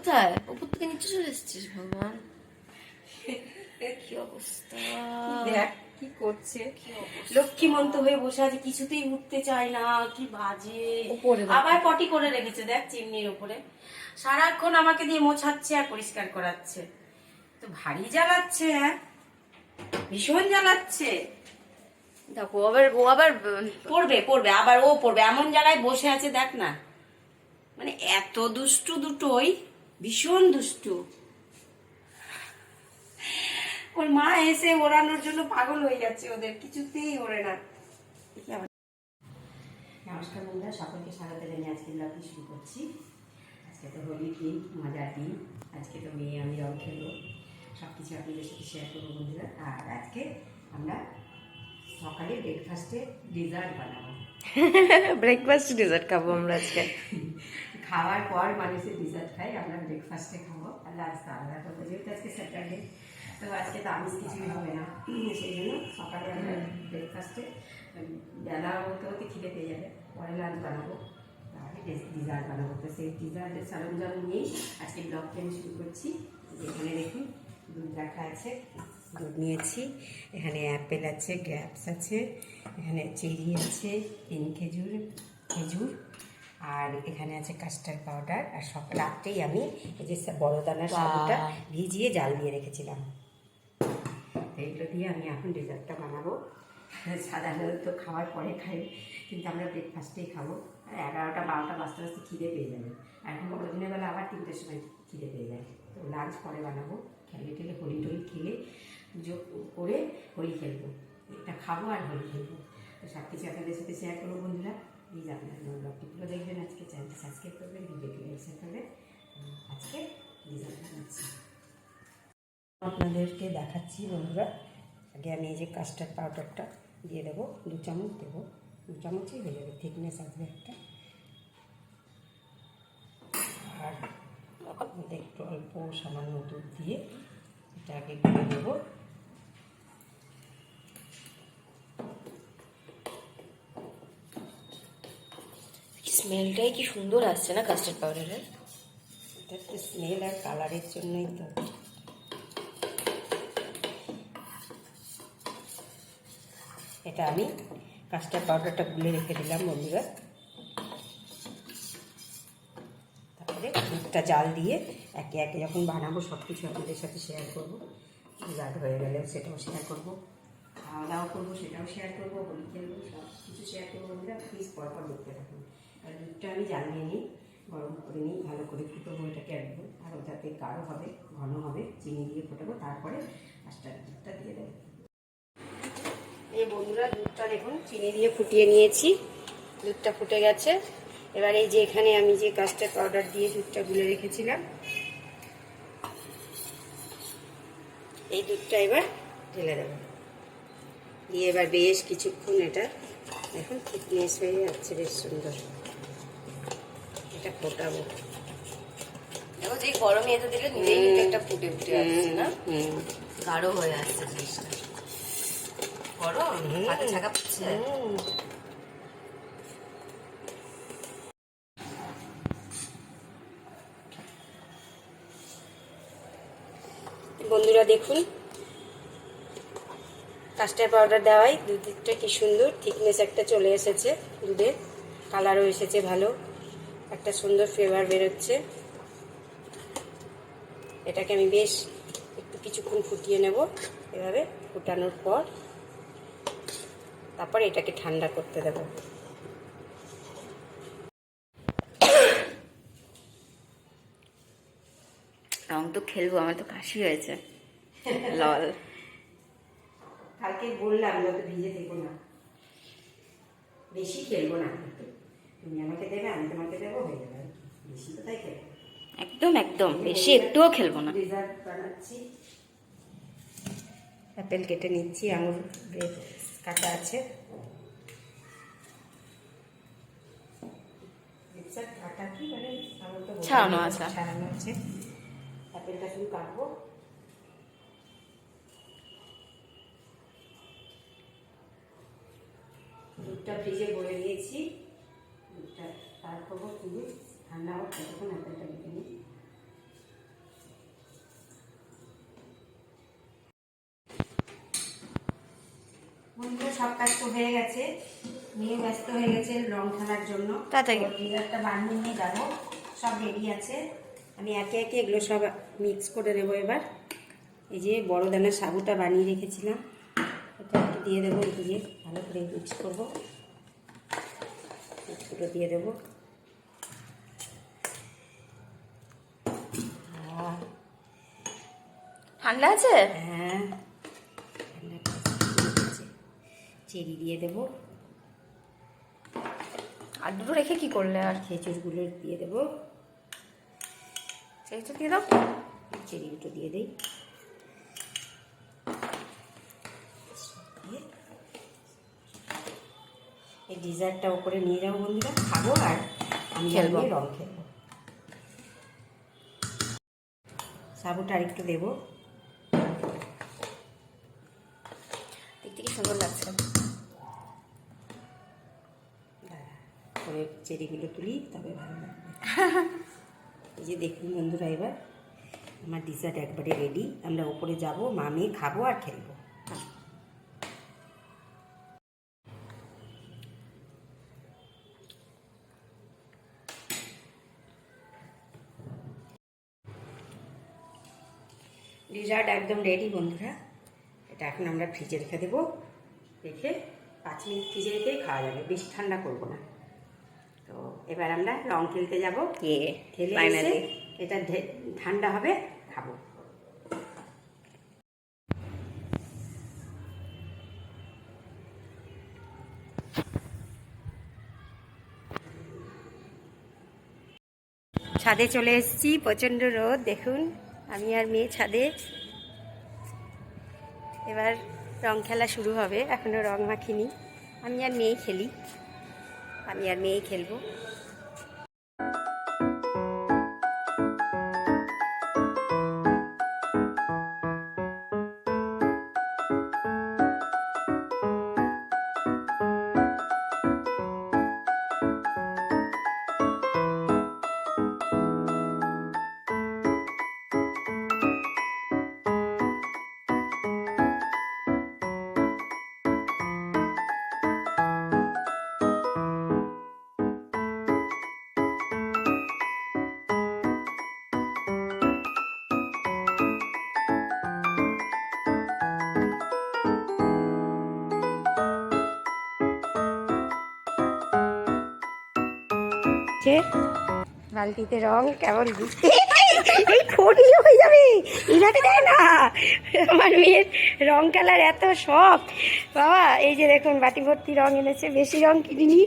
কোথায়? উপর থেকে নিচে চলে এসেছিস ভগবান। কি অবস্থা? দেখ কি করছে। লক্ষ্মীমন্ত হয়ে বসে আছে কিছুতেই উঠতে চায় না কি বাজে। আবার পটি করে রেখেছে দেখ চিমনির উপরে সারাক্ষণ আমাকে দিয়ে মোছাচ্ছে আর পরিষ্কার করাচ্ছে। তো ভারী জ্বালাচ্ছে হ্যাঁ? ভীষণ জ্বালাচ্ছে। দেখো আবার ও আবার পড়বে পড়বে আবার ও পড়বে। এমন জায়গায় বসে আছে দেখ না। মানে এত দুষ্টু দুটোই। ভীষণ দুষ্টু। ওর মা এসে ওড়ানোর জন্য পাগল হয়ে যাচ্ছে ওদের কিছুতেই ওড়ে না। নমস্কার বন্ধুরা সকলকে স্বাগত জানিয়ে আজকে ব্লগটি শুরু করছি। আজকে তো হোলির দিন মজার দিন। আজকে তো মেয়ে আমি রং খেলব। সব কিছু আপনাদের সাথে শেয়ার করব বন্ধুরা। আর আজকে আমরা সকালে ব্রেকফাস্টে ডেজার্ট বানাবো। ব্রেকফাস্ট ডেজার্ট খাব আমরা আজকে। খাওয়ার পর মানুষের ডিজার্ট খাই আমরা ব্রেকফাস্টে খাব। আর লাঞ্চ আলাদা করব যেহেতু আজকে স্যাটারডে তো আজকে তো আমিষ কিছুই হবে না। সেই জন্য সকালে আমরা ব্রেকফাস্টে বেলা হতে হতে খিদে পেয়ে যাবে পরে লাঞ্চ বানাবো। তাহলে ডিজার্ট বানাবো। তো সেই ডিজার্টের সরঞ্জাম নিয়েই আজকে ব্লগটি আমি শুরু করছি। এখানে দেখুন দুধ রাখা আছে দুধ নিয়েছি। এখানে অ্যাপেল আছে গ্র্যাপস আছে এখানে চেরি আছে তিন খেজুর খেজুর। আর এখানে আছে কাস্টার্ড পাউডার আর সব রাত্রেই আমি এই যে বড় দানার সাবুটা ভিজিয়ে জাল দিয়ে রেখেছিলাম। এইগুলো দিয়ে আমি এখন ডেজার্টটা বানাবো। সাধারণত খাওয়ার পরে খাই কিন্তু আমরা ব্রেকফাস্টেই খাব। আর এগারোটা বারোটা বাজতে বাজতে খিদে পেয়ে যাবে। আর এখন বড়দিনের বেলা আবার তিনটের সময় খিদে পেয়ে যায়। তো লাঞ্চ পরে বানাবো। খেলে টেলে হোলি টোলি খেলে পুজো করে হোলি খেলব। এটা খাব আর হোলি খেলব। তো সব কিছু আপনাদের সাথে শেয়ার করব বন্ধুরা। প্লিজ আপনারা ব্লগটিগুলো দেখবেন আজকে চ্যানেলটি সাবস্ক্রাইব করবেন ভিডিওটি লাইক করবেন আজকে ডিজাইন বানাচ্ছি আপনাদেরকে দেখাচ্ছি বন্ধুরা। আগে আমি এই যে কাস্টার্ড পাউডারটা দিয়ে দেবো। দু চামচ দেবো। দু চামচই হয়ে যাবে থিকনেস আসবে একটা। আর একটু অল্প সামান্য দুধ দিয়ে এটা আগে গুলে দেবো। স্মেলটাই কি সুন্দর আসছে না কাস্টার্ড পাউডারের এটা তো স্মেল আর কালারের জন্যই তো। এটা আমি কাস্টার্ড পাউডারটা গুলে রেখে দিলাম বন্ধুরা। তারপরে দুধটা জাল দিয়ে একে একে যখন বানাবো সব কিছু আপনাদের সাথে শেয়ার করব। জাল হয়ে গেলেও সেটাও শেয়ার করব। খাওয়া দাওয়া করব সেটাও শেয়ার করব হোলি খেলব সব কিছু শেয়ার করব বন্ধুরা। প্লিজ পরপর দেখতে থাকুন। আর দুধটা আমি জ্বালিয়ে নিই, গরম করে নিই, ভালো করে ফুটবো এটাকে একদম আরও যাতে গাঢ় হবে, ঘন হবে, চিনি দিয়ে ফোটাবো, তারপরে কাস্টার্ড দুধটা দিয়ে দেবো। এই বন্ধুরা, দুধটা দেখুন, চিনি দিয়ে ফুটিয়ে নিয়েছি, দুধটা ফুটে গেছে। এবার এই যে এখানে আমি যে কাস্টার্ড পাউডার দিয়ে দুধটা গুলে রেখেছিলাম, এই দুধটা এবার ঢেলে দেবো। দিয়ে এবার বেশ কিছুক্ষণ এটা, দেখুন, থিকনেস হয়ে যাচ্ছে, বেশ সুন্দর। এটা ফোটাবো দেখো যে গরমে এতে দিলে নিজেই একটা ফুটে ফুটে আসছে না? গাঢ় হয়ে আসছে জিনিসটা। গরম? হাতে ছাকা হুম। বন্ধুরা দেখুন। কাস্টার্ড পাউডার দেওয়াই দুধটা কি সুন্দর। থিকনেস একটা চলে এসেছে। দুধের কালারও এসেছে ভালো। একটা সুন্দর ফ্লেভার বেরোচ্ছে। এটাকে আমি বেশ একটু কিছুক্ষণ ফুটিয়ে নেব এভাবে ফুটানোর পর। তারপর এটাকে ঠান্ডা করতে দেব। রং তো খেলব আমার তো কাশি হয়েছে। লল। কালকে বললাম যত ভিজে থেকো না। বেশি খেলব না। তুমি আমাকে দেবে আমি তোমাকে দেবো হয়ে যাবে বেশি তো তাই খেলব একদম একদম। বেশি একটুও খেলব না। ডেজার্ট বানাচ্ছি। অ্যাপেল কেটে নিচ্ছি আঙুর কাটা আছে। মানে? ছাড়ানো আছে। ছাড়ানো আছে। অ্যাপেলটা শুধু কাটবো। দুধটা ফ্রিজে বলে দিয়েছি সার্ভ করব শুধু ঠান্ডা হোক ততক্ষণ আচারটা বেটে সব কাজ তো হয়ে গেছে। মেয়ে ব্যস্ত হয়ে গেছে রং খেলার জন্য। একটা বানিয়ে নিয়ে যাব। সব রেডি আছে। আমি একে একে এগুলো সব মিক্স করে দেবো এবার। এই যে বড় দানা সাবুটা বানিয়ে রেখেছিলাম। এটা একটু দিয়ে দেবো দিয়ে ভালো করে মিক্স করব। দিয়ে দেবো। ঠান্ডা আছে? হ্যাঁ। চেরি দিয়ে দেবো। আর দুটো রেখে কি করলে আর? খেচুরগুলো দিয়ে দেবো। দিয়ে দাও। চেরি দুটো দিয়ে দিই। এই ডিজার্টটা উপরে নিয়ে যাব বন্ধুরা। খাব আর আমি খেলব। রং খেলব। সাবুটা আর একটু দেবো দেখতে কি সুন্দর লাগছে। করে চেরিগুলো তুলি, তবে ভালো লাগবে। এই যে দেখুন বন্ধুরা এবার, আমার ডিজার্ট একবারে রেডি আমরা ওপরে যাব, মামি খাব আর খেলব। ডিজার্ট একদম রেডি বন্ধুরা। এটা এখন আমরা ফ্রিজে রেখে দেবো। রেখে পাঁচ মিনিট ফ্রিজে রেখে খাওয়া যাবে। বেশি ঠান্ডা করব না। তো এবার আমরা রং খেলতে যাব। এ খেলে এসে এটা ঠান্ডা হবে খাব। ছাদে চলে এসেছি প্রচণ্ড রোদ দেখুন। আমি আর মেয়ে ছাদে। এবার রং খেলা শুরু হবে এখনও রং মাখিনি। আমি আর মেয়ে খেলি। আমি আর মেয়ে খেলব। যে বালতিতে রং কেমন বুঝতে এই ফোনই হয়ে যাবে। ইনাতে দেয় না। আমার মেয়ের রং কালার এত শখ বাবা এই যে দেখুন বাটি ভর্তি রং এনেছে। বেশি রং কিনিনি।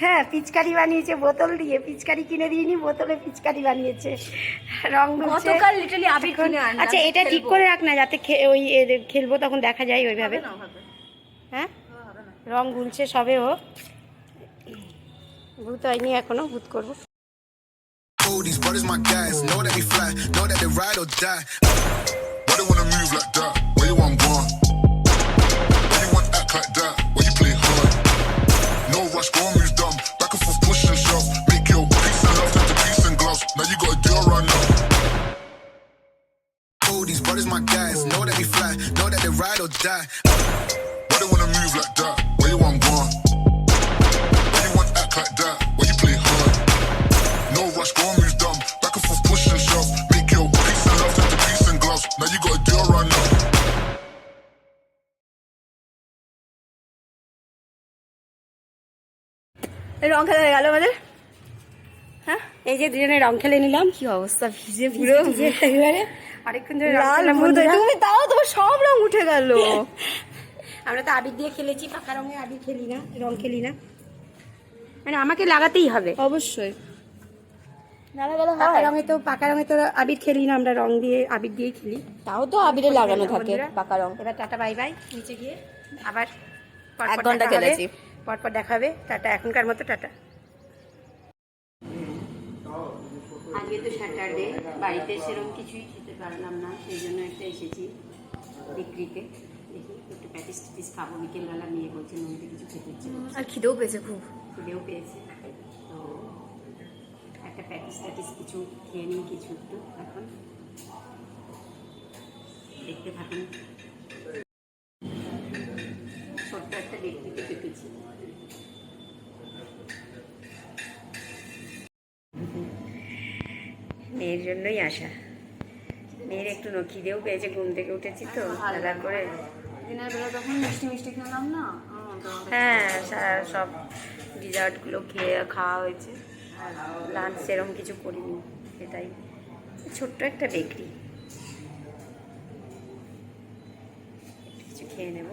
হ্যাঁ পিচকারি বানিয়েছে বোতল দিয়ে। পিচকারি কিনে দিইনি বোতলে পিচকারি বানিয়েছে। রং গতকাল লিটারালি আবির কিনে আচ্ছা এটা ঠিক। করে রাখ না যাতে ওই খেলব তখন দেখা যায় ওইভাবে। হ্যাঁ। রং গুলছে সবে ও। ভূত হয়নি এখনো ভূত করবো Oh, these brothers my guys. Know that they fly, know that they ride or die. Why they wanna move like that? Where you want gone? Why you want act like that? Why you play hard? No rush, go and move dumb. Back and forth, push and shove. Make your peace and love turn to peace and gloves. Now you gotta do it right now. Oh, these brothers my guys. Know that they fly, know that they ride or die. Why they wanna move like that? রং খেলা হয়ে গেল আমাদের। হ্যাঁ এই যে দুজনে রং খেলে নিলাম। কি অবস্থা ভিজে পুরো। একেবারে অনেকক্ষণ ধরে। তুমি তাও তোমার সব রং উঠে গেল। আমরা তো আবির দিয়ে খেলেছি পাকা রঙে আবির খেলি না রং খেলি না। মানে আমাকে লাগাতেই হবে। অবশ্যই। পাকা রঙে তো পাকা রঙে তো আবির খেলি না আমরা রং দিয়ে আবির দিয়েই খেলি। তাও তো আবিরে লাগানো থাকে পাকা রং। এবার টাটা বাই বাই। নিচে গিয়ে আবার এক ঘণ্টা খেলেছি। পরপর দেখাবে। টাটা এখনকার মতো টাটা। আজকে তো স্যাটারডে বাড়িতে সেরকম কিছুই খেতে পারলাম না সেই জন্য একটা এসেছি বিক্রিতে। দেখি একটু প্যাটিস ট্যাটিস খাব। বিকেলবেলা মেয়ে বলছে নদীতে কিছু খেতে ইচ্ছে আর খিদেও পেয়েছে খুব। খিদেও পেয়েছে। তো একটা প্যাটিস ট্যাটিস কিছু খেয়ে নিই কিছু একটু এখন। দেখতে থাকুন। মেয়ের জন্যই আসা। মেয়ের একটু খিদেও পেয়েছে ঘুম থেকে উঠেছি তো দাদা করে দিনের বেলা তখন মিষ্টি মিষ্টি খেলাম না হ্যাঁ সব ডিজার্টগুলো খেয়ে খাওয়া হয়েছে। লাঞ্চ সেরকম কিছু করিনি সেটাই ছোট্ট একটা বেকরি কিছু খেয়ে নেব।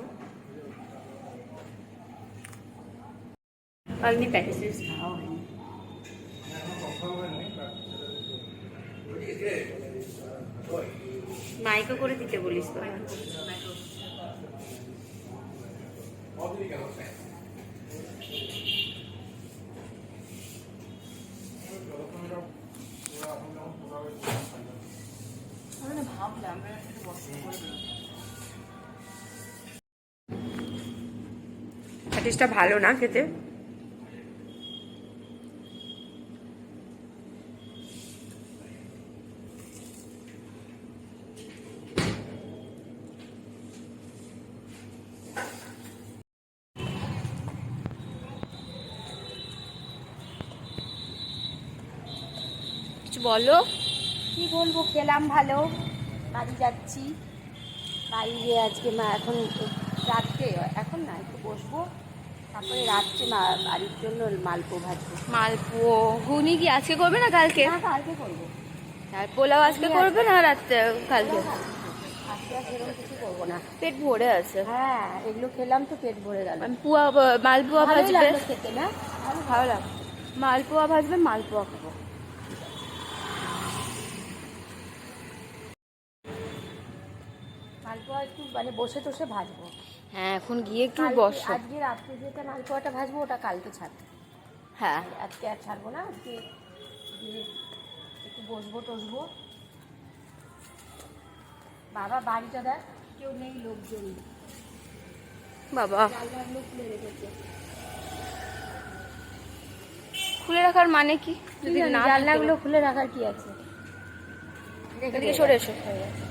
অগ্নি প্যাকেজ খাওয়া হয়নি। মাইকও করে দিতে বলিস। প্যাটিসটা ভালো না খেতে বলো? কি বলব খেলাম ভালো। বাড়ি যাচ্ছি। বাড়ি গিয়ে আজকে মা এখন রাত্রে এখন না একটু বসবো। তারপরে রাত্রে মা বাড়ির জন্য মালপো ভাজবো মালপোয়া। ঘুগনি কি আজকে করবে না কালকে? না কালকে করব। আর পোলাও আজকে করবে না রাত্রে কালকে? সেরকম কিছু করব না। পেট ভরে আছে। হ্যাঁ এগুলো খেলাম তো পেট ভরে গেল। আমি পুয়া মালপোয়া ভাজবে? খেতে না? ভালো লাগবে মালপোয়া ভাজবে মালপোয়া খাব। মানে বসে টসে ভাজবো। হ্যাঁ এখন গিয়ে একটু বসো। আজকে রাত্রে যেটা মালপোয়াটা ভাজবো ওটা কালকে ছাড়বো। হ্যাঁ। আজকে আর ছাড়বো না আজকে গিয়ে একটু বসবো টসবো। বাবা বাড়িটা দেখ কেউ নেই লোকজন বাবা। খুলে রাখার মানে কি? যদি না জানলাগুলো খুলে রাখার কি আছে? এদিকে সরে এসো। হয়ে গেছে।